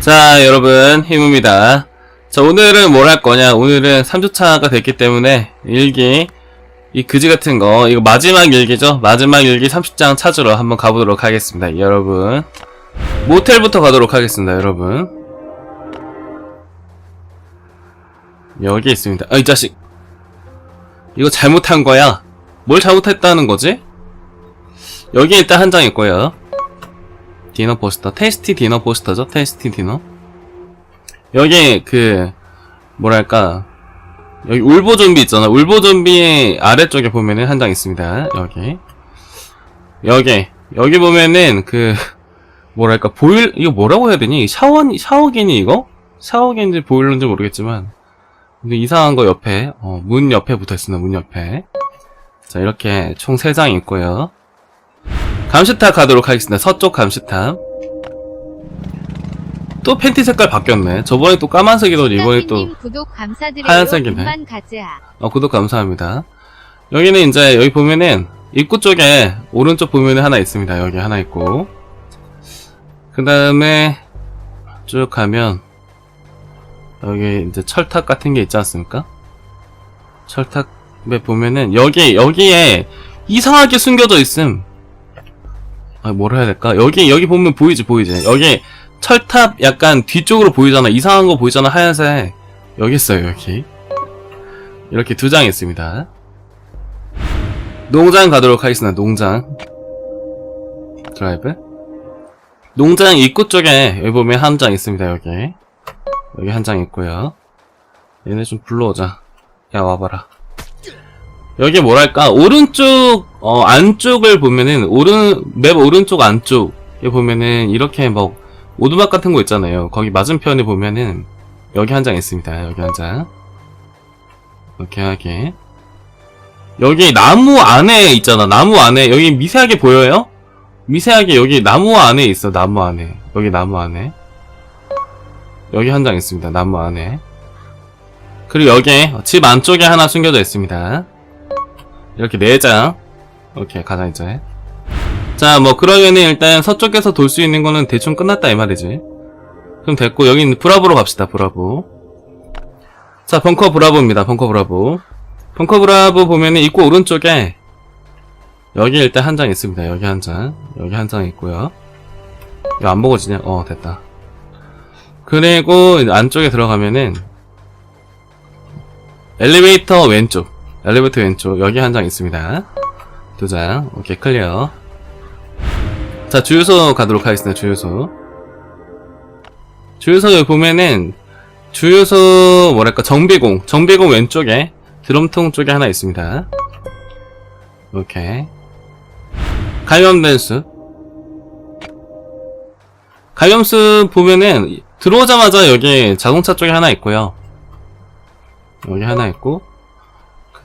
자, 여러분, 힘입니다. 자, 오늘은 뭘 할 거냐? 오늘은 3주차가 됐기 때문에 일기, 이 그지 같은 거, 이거 마지막 일기죠? 마지막 일기 30장 찾으러 한번 가보도록 하겠습니다. 여러분. 모텔부터 가도록 하겠습니다, 여러분. 여기 있습니다. 아, 이 자식. 이거 잘못한 거야. 뭘 잘못했다는 거지? 여기 일단 한 장 있고요. 디너 포스터. 테스티 디너 포스터죠? 테스티 디너. 여기 그 뭐랄까 여기 울보 좀비 있잖아. 울보 좀비 아래쪽에 보면은 한 장 있습니다. 여기. 여기. 여기 보면은 그 뭐랄까 보일 이거 뭐라고 해야 되니? 샤워 샤워기니 이거? 샤워기인지 보일러인지 모르겠지만 근데 이상한 거 옆에 어, 문 옆에 붙어 있습니다. 문 옆에. 자, 이렇게 총 3장 있고요. 감시탑 가도록 하겠습니다. 서쪽 감시탑. 또 팬티 색깔 바뀌었네. 저번에 또 까만색이더니 이번에 또 구독. 하얀색이네. 어, 구독 감사합니다. 여기는 이제 여기 보면은 입구 쪽에 오른쪽 보면은 하나 있습니다. 여기 하나 있고. 그 다음에 쭉 가면 여기 이제 철탑 같은 게 있지 않습니까? 철탑에 보면은 여기 여기에 이상하게 숨겨져 있음. 아, 뭐라 해야 될까? 여기 여기 보면 보이지 보이지. 여기 철탑 약간 뒤쪽으로 보이잖아. 이상한 거 보이잖아. 하얀색. 여기 있어요, 여기. 이렇게 두 장 있습니다. 농장 가도록 하겠습니다. 농장. 드라이브. 농장 입구 쪽에 여기 보면 한 장 있습니다. 여기. 여기 한 장 있고요. 얘네 좀 불러오자. 야 와봐라. 여기 뭐랄까 오른쪽 어 안쪽을 보면은 오른 맵 오른쪽 안쪽에 보면은 이렇게 뭐 오두막 같은 거 있잖아요. 거기 맞은편에 보면은 여기 한 장 있습니다. 여기 한 장. 이렇게 하게. 여기 나무 안에 있잖아. 나무 안에 여기 미세하게 보여요? 미세하게 여기 나무 안에 있어. 나무 안에. 여기 나무 안에. 여기 한 장 있습니다. 나무 안에. 그리고 여기에 집 안쪽에 하나 숨겨져 있습니다. 이렇게 네 장. 이렇게 가자 이제. 자, 뭐 그러면은 일단 서쪽에서 돌 수 있는 거는 대충 끝났다 이 말이지. 그럼 됐고 여기는 브라보로 갑시다. 브라보. 자, 벙커 브라보입니다. 벙커 브라보. 벙커 브라보 보면은 입구 오른쪽에 여기 일단 한 장 있습니다. 여기 한 장. 여기 한 장 있고요. 이거 안 먹어지냐? 어, 됐다. 그리고 안쪽에 들어가면은 엘리베이터 왼쪽. 엘리베이터 왼쪽. 여기 한 장 있습니다. 두 장. 오케이, 클리어. 자, 주유소 가도록 하겠습니다. 주유소. 주유소 여기 보면은 주유소 뭐랄까 정비공 정비공 왼쪽에 드럼통 쪽에 하나 있습니다. 오케이. 감염된수 감염수 보면은 들어오자마자 여기 자동차 쪽에 하나 있고요. 여기 하나 있고 그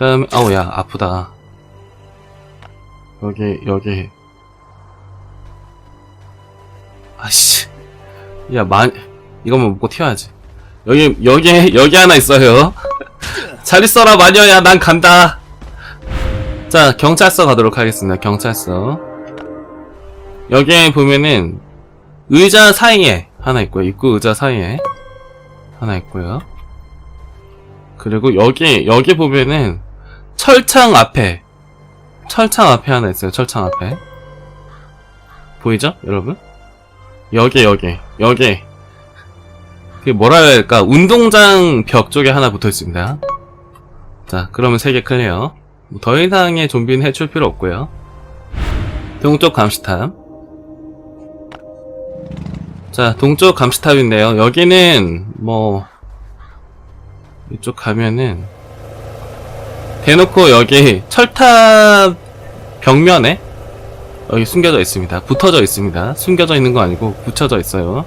다음에 아우 야 아프다. 여기 여기 아씨 야 만 이거만 먹고 튀어야지. 여기 여기 여기 하나 있어요. 잘 있어라 마녀야 난 간다. 자 경찰서 가도록 하겠습니다. 경찰서 여기에 보면은 의자 사이에 하나 있고요. 입구 의자 사이에 하나 있고요. 그리고 여기 여기 보면은 철창 앞에 철창 앞에 하나 있어요. 철창 앞에 보이죠, 여러분? 여기 여기 여기 그 뭐라 해야 될까 운동장 벽 쪽에 하나 붙어 있습니다. 자 그러면 세 개 클리어. 뭐더 이상의 좀비는 해출 필요 없고요. 동쪽 감시탑. 자 동쪽 감시탑인데요. 여기는 뭐 이쪽 가면은 대놓고 여기 철탑 벽면에 여기 숨겨져 있습니다. 붙어져 있습니다. 숨겨져 있는 거 아니고 붙여져 있어요.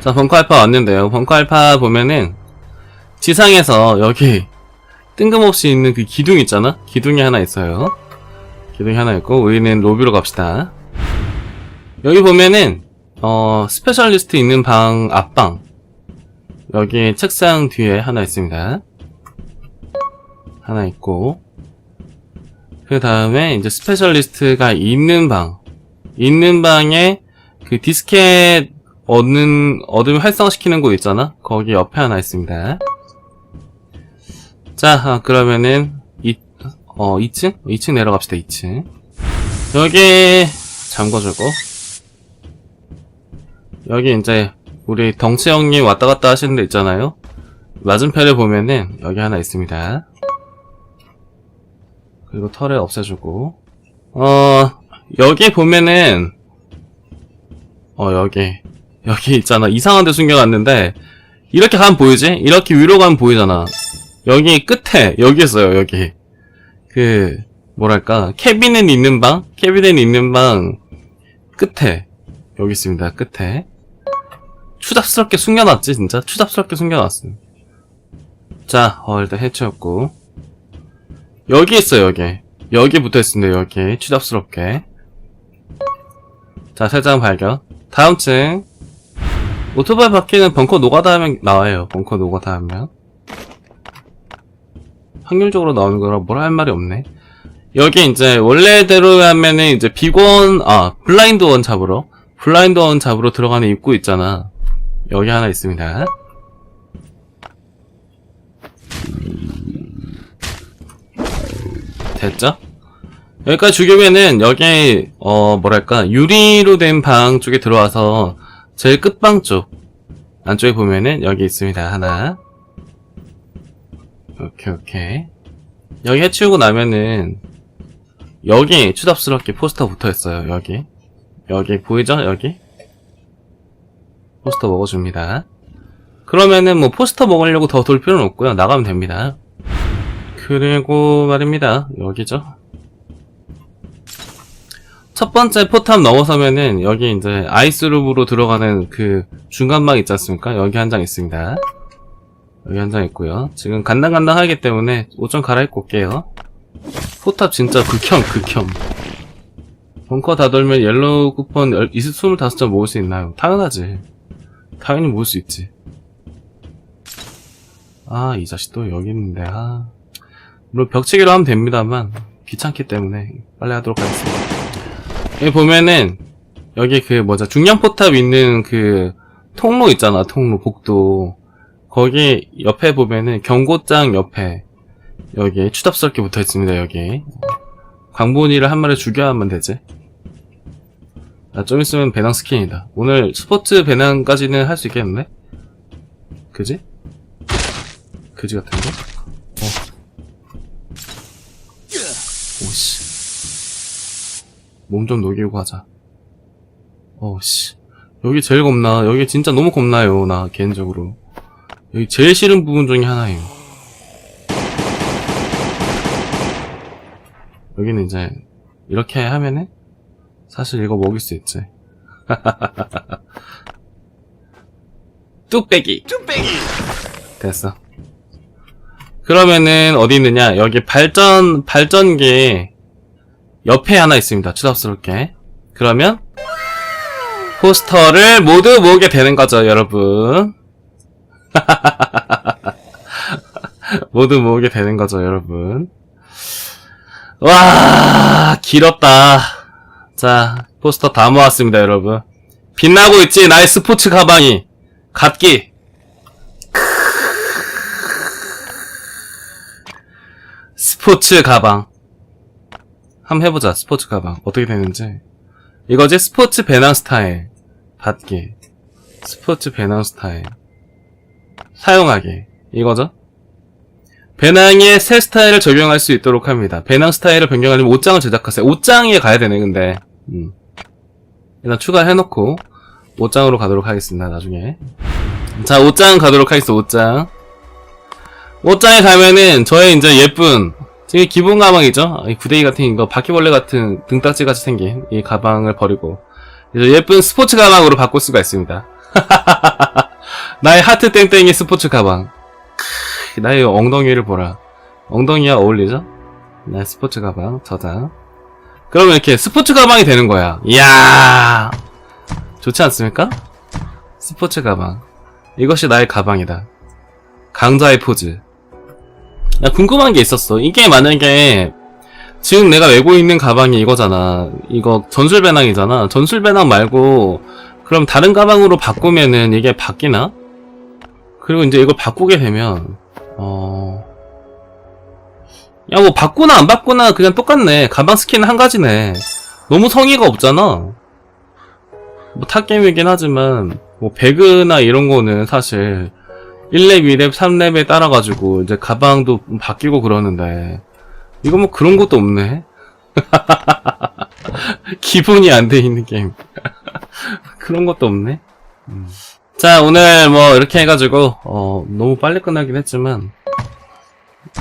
자, 벙커 알파 왔는데요. 벙커 알파 보면은 지상에서 여기 뜬금없이 있는 그 기둥 있잖아? 기둥이 하나 있어요. 기둥이 하나 있고 우리는 로비로 갑시다. 여기 보면은 어 스페셜리스트 있는 방 앞방 여기 책상 뒤에 하나 있습니다. 하나 있고 그 다음에 이제 스페셜리스트가 있는 방 있는 방에 그 디스켓 얻는, 얻으면 활성시키는 곳 있잖아? 거기 옆에 하나 있습니다. 자, 아, 그러면은, 이, 어, 2층? 2층 내려갑시다, 2층. 여기, 잠궈주고. 여기 이제, 우리 덩치 형님 왔다 갔다 하시는 데 있잖아요? 맞은편에 보면은, 여기 하나 있습니다. 그리고 털을 없애주고. 어, 여기 보면은, 어, 여기. 여기 있잖아. 이상한 데 숨겨놨는데, 이렇게 가면 보이지? 이렇게 위로 가면 보이잖아. 여기 끝에, 여기 있어요, 여기. 그, 뭐랄까, 캐비넷 있는 방? 캐비넷 있는 방, 끝에. 여기 있습니다, 끝에. 추잡스럽게 숨겨놨지, 진짜? 추잡스럽게 숨겨놨어. 자, 어, 일단 해치웠고. 여기 있어요, 여기. 여기 붙어 있습니다, 여기. 추잡스럽게. 자, 세 장 발견. 다음 층. 오토바이 바퀴는 벙커 노가다 하면 나와요. 벙커 노가다 하면. 확률적으로 나오는 거라 뭐라 할 말이 없네. 여기 이제 원래대로 하면은 이제 비건, 아, 블라인드 원 잡으러. 블라인드 원 잡으러 들어가는 입구 있잖아. 여기 하나 있습니다. 됐죠? 여기까지 죽이면은 여기 어 뭐랄까 유리로 된 방 쪽에 들어와서 제일 끝방 쪽 안쪽에 보면은 여기 있습니다. 하나. 오케이 오케이. 여기 해치우고 나면은 여기 추잡스럽게 포스터 붙어있어요 여기. 여기 보이죠 여기? 포스터 먹어줍니다. 그러면은 뭐 포스터 먹으려고 더 돌 필요는 없고요. 나가면 됩니다 그리고 말입니다 여기죠 첫 번째 포탑 넘어서면은 여기 이제 아이스룸으로 들어가는 그 중간방 있지 않습니까? 여기 한 장 있습니다. 여기 한 장 있고요. 지금 간당간당하기 때문에 옷 좀 갈아입고 올게요. 포탑 진짜 극혐 극혐. 벙커 다 돌면 옐로우 쿠폰 25장 모을 수 있나요? 당연하지. 당연히 모을 수 있지. 아, 이 자식 또 여기 있는데, 아. 물론 벽치기로 하면 됩니다만, 귀찮기 때문에 빨리 하도록 하겠습니다. 여기 보면은 여기 그 뭐죠 중량 포탑 있는 그 통로 있잖아 통로 복도 거기 옆에 보면은 경고장 옆에 여기 추잡스럽게 붙어 있습니다 여기 광분이를 한 마리 죽여야 하면 되지 아, 좀 있으면 배낭 스킨이다 오늘 스포츠 배낭까지는 할 수 있겠는데 그지? 그지 같은데? 어. 오씨 몸 좀 녹이고 하자. 어우씨. 여기 제일 겁나. 여기 진짜 너무 겁나요. 나, 개인적으로. 여기 제일 싫은 부분 중에 하나예요. 여기는 이제, 이렇게 하면은, 사실 이거 먹일 수 있지. 뚝배기! 뚝배기! 됐어. 그러면은, 어디 있느냐? 여기 발전, 발전기, 옆에 하나 있습니다. 추잡스럽게. 그러면 포스터를 모두 모으게 되는 거죠, 여러분. 모두 모으게 되는 거죠, 여러분. 와, 길었다. 자, 포스터 다 모았습니다, 여러분. 빛나고 있지, 나의 스포츠 가방이. 갓기. 스포츠 가방. 한번 해보자 스포츠 가방. 어떻게 되는지. 이거지? 스포츠 배낭 스타일. 받기. 스포츠 배낭 스타일. 사용하기. 이거죠? 배낭에 새 스타일을 적용할 수 있도록 합니다. 배낭 스타일을 변경하려면 옷장을 제작하세요. 옷장에 가야 되네 근데. 음. 일단 추가해놓고 옷장으로 가도록 하겠습니다 나중에. 자 옷장 가도록 하겠습니다 옷장. 옷장에 가면은 저의 이제 예쁜 이게 기본 가방이죠. 이 구데기 같은 이거 바퀴벌레 같은 등딱지 같이 생긴 이 가방을 버리고 예쁜 스포츠 가방으로 바꿀 수가 있습니다. 나의 하트 땡땡이 스포츠 가방. 크, 나의 엉덩이를 보라. 엉덩이와 어울리죠? 나의 스포츠 가방 저장. 그러면 이렇게 스포츠 가방이 되는 거야. 이야, 좋지 않습니까? 스포츠 가방. 이것이 나의 가방이다. 강자의 포즈. 나 궁금한 게 있었어. 이게 만약에 지금 내가 메고 있는 가방이 이거잖아. 이거 전술 배낭이잖아. 전술 배낭 말고 그 그럼 다른 가방으로 바꾸면은 이게 바뀌나? 그리고 이제 이걸 바꾸게 되면 어... 야 뭐 바꾸나 안 바꾸나 그냥 똑같네 가방 스킨은 한 가지네 너무 성의가 없잖아 뭐 탑게임이긴 하지만 뭐 배그나 이런 거는 사실 1렙, 2렙, 3렙에 따라가지고 이제 가방도 바뀌고 그러는데 이거 뭐 그런 것도 없네. 기본이 안 돼 있는 게임. 그런 것도 없네. 음. 자 오늘 뭐 이렇게 해가지고 어 너무 빨리 끝나긴 했지만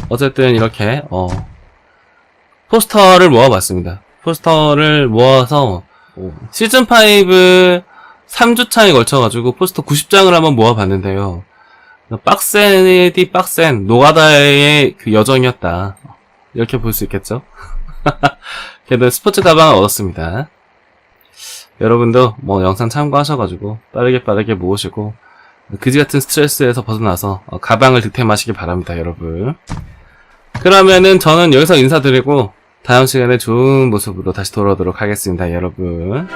어쨌든 이렇게 어 포스터를 모아봤습니다. 포스터를 모아서 어, 시즌5 3주차에 걸쳐가지고 포스터 90장을 한번 모아봤는데요 빡센이 빡센 노가다의 그 여정이었다 이렇게 볼 수 있겠죠 그래도 스포츠 가방을 얻었습니다 여러분도 뭐 영상 참고하셔가지고 빠르게 빠르게 모으시고 그지 같은 스트레스에서 벗어나서 어, 가방을 득템하시기 바랍니다, 여러분. 그러면은 저는 여기서 인사드리고 다음 시간에 좋은 모습으로 다시 돌아오도록 하겠습니다, 여러분.